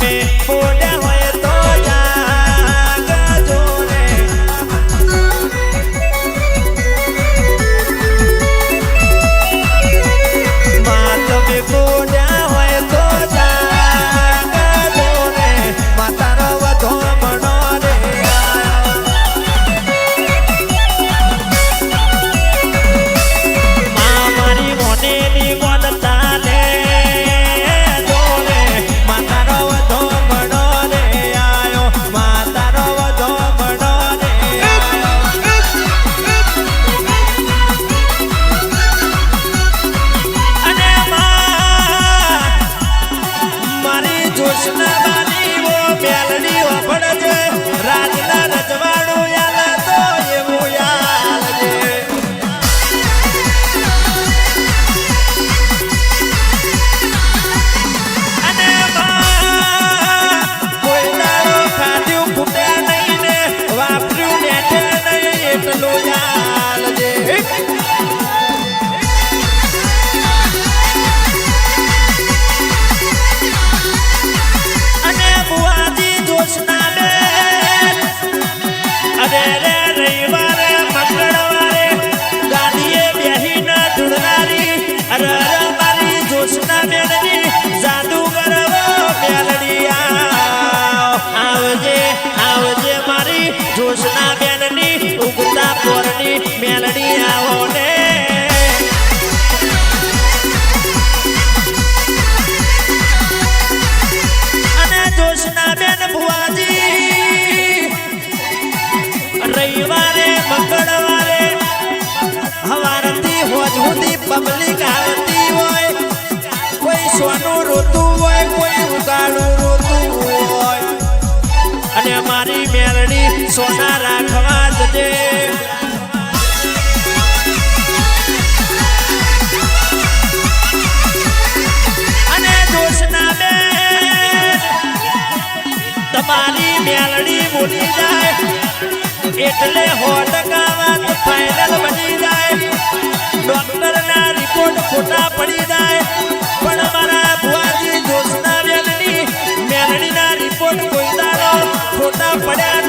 में આવજે મારી જોશના બેનની, ઉગતા પોરની મેલડી આવો ને અને જોશના બેન ભુવાજી, રવિવારે, મંગળવારે હવારથી હોજ સુધી પબ્લિક આવતી હોય, કોઈ સોનું રોતું હોય, કોઈ ઉગાડું સોના રાખવા જજે અને દોષના બે. તમારી મેલડી બોલી જાય. એટલે હો ટકા વાત બની જાય. ડોક્ટરના રિપોર્ટ ખોટા પડી જાય. પણ મારા ભુવાજી જોશના મેલડી મેલડીના રિપોર્ટ કોઈ દારો ખોટા પડ્યા